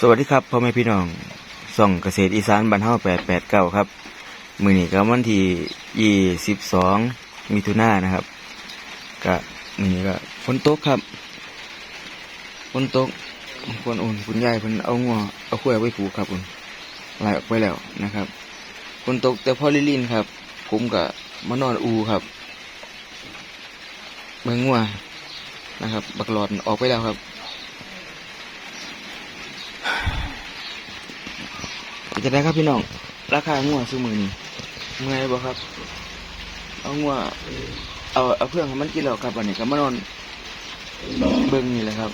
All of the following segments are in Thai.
สวัสดีครับพ่อแม่พี่น้องส่องเกษตรอีสานบ้านเฮาแปดแปดเก้าครับ มือนี้ก็วันที่ยี่สิบสองมิถุนายนนะครับก็มือนี้ก็ฝนตกครับฝนตกคนอุ่นคุณยายเพิ่นเอางัวเอาขั้วยไว้ผูกครับคุณไล่ออกไปแล้วนะครับฝนตกแต่พ่อลิลินครับ ผมก็มานอนอูครับเมืองงัวนะครับ บักหลอดออกไปแล้วครับ เป็นจะได้ครับพี่น้อง ราคางัวซื้อมือนี่เมื่อยบ่ครับ เอางัวเอาเอาเพื่อนให้มันกินแล้วครับวันนี้ก็มานอน เบิ่งนี่แหละครับ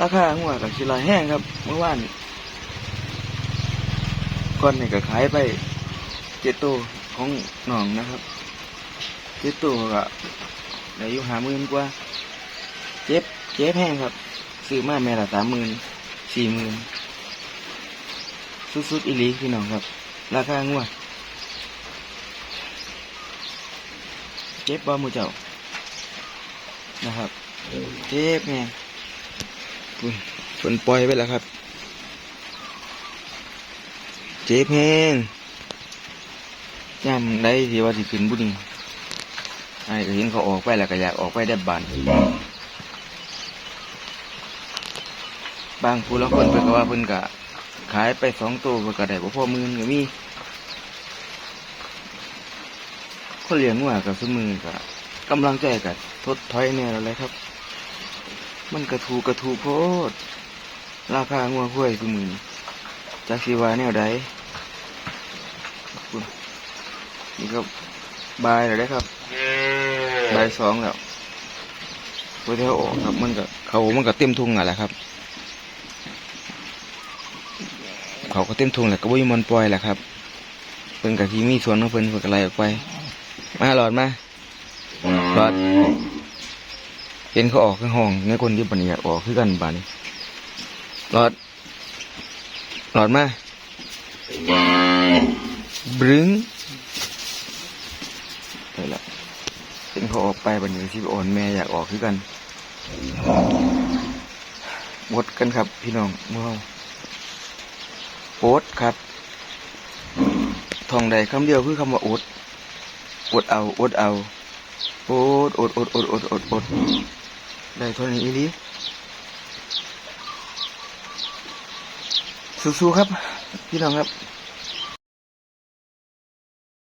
ราคางัวกับชิลายแห้งครับ เมื่อวานก่อนนี่ก็ขายไปเจ็ดตัวของน้องนะครับเจ็ดตัวก็ได้อยู่หาหมื่นกว่า เจ็บเจ็บแห้งครับ ซื้อมาแม่ละสามหมื่นสี่หมื่น สุดๆอีหลีพี่น้องครับ ราคางัวเจ็บบ่หมูเจ้านะครับ เจ็บแม่อุ้ยฝนปล่อยไปแล้วครับ เจ็บแห้งย่ำได้ที่ว่าสิขึ้นบุญไอ้เห็นเขาออกไปแล้วก็อยากออกไปได้บานบางผู้ละคนเพิ่นก็ว่าเพิ่นก็ ขายไปสองตัวก็ได้บ่พอมื่นก็มีคนเลี้ยงงัวกับซุมือก็กำลังใจก็ทดถอยแน่แล้วแหละครับ มันกระทูกระทูโพด ราคางัวห้วยซุมือจักสิวาแนวใดนี่ก็บายแล้วเด้ครับบายสองแล้วพอเที่ยวออกครับมันก็เขามันก็เต็มทุ่งอะแหละครับ เขาก็เต็มทุงแหละก็บ่มีมันปล่อยแหละครับเพิ่นกับที่มีสวนของเพิ่นเพิ่นก็ไล่ออกไป มาหลอดมาหลอดเห็นเขาออกข้างห้องในคนที่บันนี้อยาออกคือกันบาดนี้หลอดหลอดมาบึ้งไปละเห็นเขาออกไปบันนี้ที่อ่อนแม่อยากออกคือกันหมดกันครับ พี่น้องเมื่อ โอดครับทองใดคำเดียวคือคำว่าอดอดเอาอดเอาโอ๊ตอดอดอดอดอดอดได้เท่านี้อีลีสู้ๆครับ พี่น้องครับ